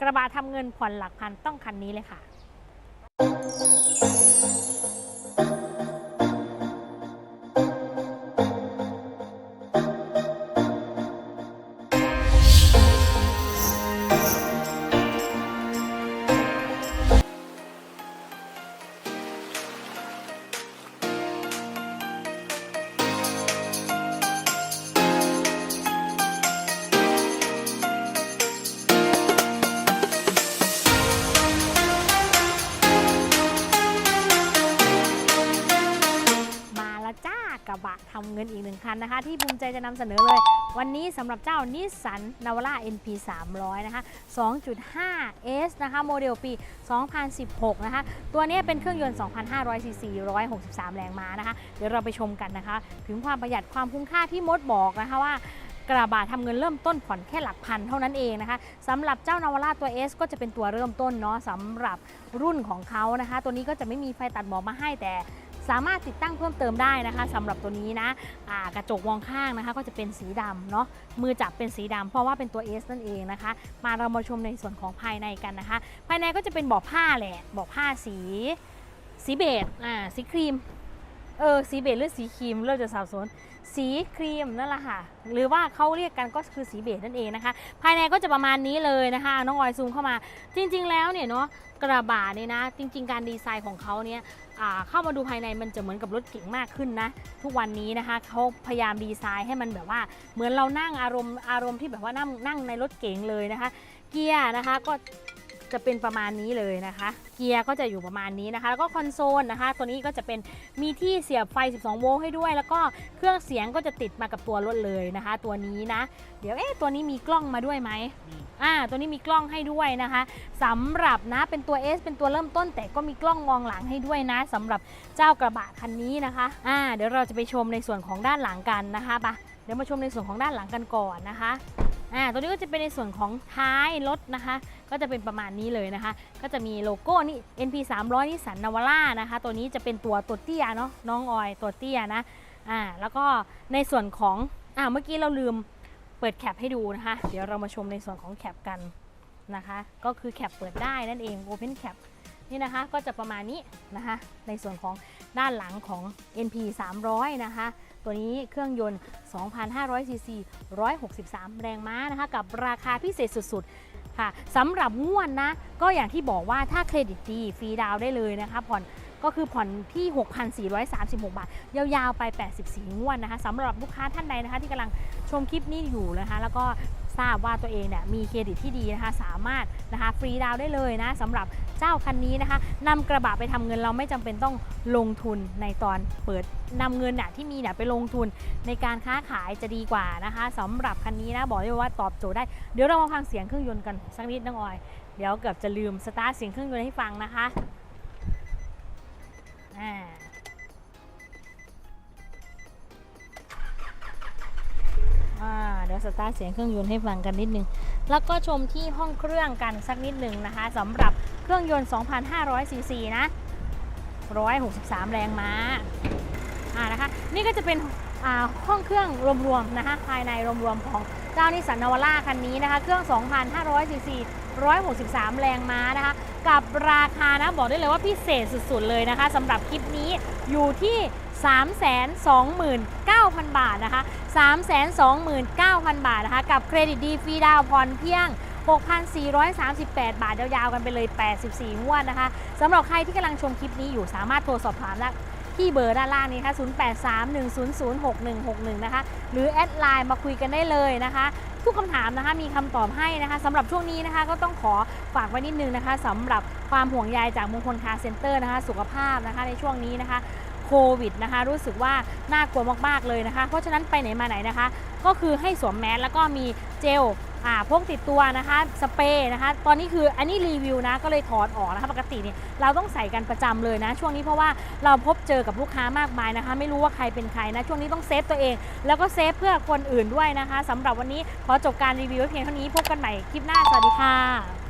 กระบะทำเงินผ่อนหลักพันต้องคันนี้เลยค่ะ กระบะทำเงินอีกหนึ่งคันนะคะ ที่ภูมิใจจะนำเสนอเลย วันนี้สำหรับเจ้านิสสันนาวาร่า NP 300 นะคะ 2.5 S นะคะ โมเดลปี 2016 นะคะ ตัวนี้เป็นเครื่องยนต์ 2,500 ซีซี 163 แรงม้านะคะ เดี๋ยวเราไปชมกันนะคะ ถึงความประหยัดความคุ้มค่าที่มดบอกนะคะว่ากระบะทำเงินเริ่มต้นผ่อนแค่หลักพันเท่านั้นเองนะคะสำหรับเจ้านาวาร่าตัว S ก็จะเป็นตัวเริ่มต้นเนาะสำหรับรุ่นของเขานะคะ ตัวนี้ก็จะไม่มีไฟตัดหมอกมาให้แต่ สามารถติดตั้งเพิ่มเติมได้นะคะสำหรับตัวนี้นะกระจกมองข้างนะคะก็จะเป็นสีดำเนาะมือจับเป็นสีดำเพราะว่าเป็นตัว S นั่นเองนะคะ มาเรามาชมในส่วนของภายในกันนะคะ ภายในก็จะเป็นเบาะผ้าแหละเบาะผ้าสีสีเบจอ่าสีครีมเออสีเบจหรือสีครีมเริ่มจะสับสน สีครีมนั่นแหละค่ะ หรือว่าเขาเรียกกันก็คือสีเบจนั่นเองนะคะ ภายในก็จะประมาณนี้เลยนะคะ น้องออยซูมเข้ามา จริง ๆ แล้วเนี่ยเนาะกระบะเนี่ยนะ จริง ๆ การดีไซน์ของเขาเนี่ยเข้ามาดูภายในมันจะเหมือนกับรถเก๋งมากขึ้นนะ ทุกวันนี้นะคะเขาพยายามดีไซน์ให้มันแบบว่า เหมือนเรานั่งอารมณ์อารมณ์ที่แบบว่านั่งนั่งในรถเก๋งเลยนะคะ เกียร์นะคะก็ จะเป็นประมาณนี้เลยนะคะ เกียร์ก็จะอยู่ประมาณนี้นะคะ แล้วก็คอนโซลนะคะ ตัวนี้ก็จะเป็นมีที่เสียบไฟ 12 โวลต์ให้ด้วย แล้วก็เครื่องเสียงก็จะติดมากับตัวรถเลยนะคะ ตัวนี้นะ เดี๋ยวเอ๊ะตัวนี้มีกล้องมาด้วยไหมอ่าตัวนี้มีกล้องให้ด้วยนะคะสำหรับนะเป็นตัว S เป็นตัวเริ่มต้น แต่ก็มีกล้องมองหลังให้ด้วยนะสำหรับเจ้ากระบะคันนี้นะคะอ่าเดี๋ยวเราจะไปชมในส่วนของด้านหลังกันนะคะปะ เดี๋ยวมาชมในส่วนของด้านหลังกันก่อนนะคะอ่าตัวนี้ก็จะเป็นในส่วนของท้ายรถนะคะ ก็จะเป็นประมาณนี้เลยนะคะ ก็จะมีโลโก้นี่ NP 300นิสสันนาวาร่านะคะ ตัวนี้จะเป็นตัวตัวเตี้ยเนาะน้องออยตัวเตี้ยนะอ่าแล้วก็ในส่วนของอ่าเมื่อกี้เราลืมเปิดแคปให้ดูนะคะ เดี๋ยวเรามาชมในส่วนของแคปกันนะคะ ก็คือแคปเปิดได้นั่นเอง Open Cap นี่นะคะก็จะประมาณนี้นะคะ ในส่วนของด้านหลังของ NP 300นะคะ ตัวนี้เครื่องยนต์ 2,500 ซีซี 163 แรงม้านะคะ กับราคาพิเศษสุดๆ ค่ะสำหรับงวดนะ ก็อย่างที่บอกว่าถ้าเครดิตดีฟรีดาวได้เลยนะคะ ผ่อนก็คือผ่อนที่ 6,436 บาท ยาวๆ ไป 84 งวดนะคะสำหรับลูกค้าท่านใดนะคะ ที่กำลังชมคลิปนี้อยู่นะคะ แล้วก็ ทราบว่าตัวเองเนี่ยมีเครดิตที่ดีนะคะสามารถนะคะฟรีดาวได้เลยนะสำหรับเจ้าคันนี้นะคะนำกระบะไปทำเงินเราไม่จำเป็นต้องลงทุนในตอนเปิดนำเงินน่ะที่มีเนี่ยไปลงทุนในการค้าขายจะดีกว่านะคะสำหรับคันนี้นะบอกเลยว่าตอบโจทย์ได้เดี๋ยวเรามาฟังเสียงเครื่องยนต์กันสักนิดน้องออยเดี๋ยวเกือบจะลืมสตาร์ทเสียงเครื่องยนต์ให้ฟังนะคะอ่าอ่า สตาร์ทเสียงเครื่องยนต์ให้ฟังกันนิดนึง แล้วก็ชมที่ห้องเครื่องกันสักนิดหนึ่งนะคะสำหรับเครื่องยนต์ 2,500ซีซีนะ 163 แรงม้าอ่านะคะ นี่ก็จะเป็นห้องเครื่องรวมๆนะคะภายในรวมๆของเจ้านิสสันนาวาร่าคันนี้นะคะ เครื่อง 2,500ซีซี 163 แรงม้านะคะ กับราคานะบอกได้เลยว่าพิเศษสุดๆเลยนะคะสำหรับคลิปนี้อยู่ที่ 329,000 บาทนะคะ 329,000 บาทนะคะ กับเครดิตดีฟรีดาวน์ผ่อนเพียง 6,438 บาทยาวๆกันไปเลย 84งวดนะคะสำหรับใครที่กำลังชมคลิปนี้อยู่สามารถโทรสอบถามได้ ที่เบอร์ด้านล่างนี้ค่ะ0831006161 นะคะ หรือแอดไลน์มาคุยกันได้เลยนะคะ ทุกคำถามนะคะมีคำตอบให้นะคะสำหรับช่วงนี้นะคะก็ต้องขอฝากไว้นิดนึงนะคะสำหรับความห่วงใยจากมงคลคาเซ็นเตอร์นะคะ สุขภาพนะคะในช่วงนี้นะคะโควิดนะคะ รู้สึกว่าน่ากลัวมากๆเลยนะคะ เพราะฉะนั้นไปไหนมาไหนนะคะ ก็คือให้สวมแมสแล้วก็มีเจล อ่าพกติดตัวนะคะสเปรย์นะคะ ตอนนี้คืออันนี้รีวิวนะก็เลยถอดออกนะคะปกติเนี่ยเราต้องใส่กันประจำเลยนะ ช่วงนี้เพราะว่าเราพบเจอกับลูกค้ามากมายนะคะ ไม่รู้ว่าใครเป็นใครนะช่วงนี้ต้องเซฟตัวเอง แล้วก็เซฟเพื่อคนอื่นด้วยนะคะสำหรับวันนี้ขอจบการรีวิวไว้เพียงเท่านี้พบกันใหม่คลิปหน้าสวัสดีค่ะ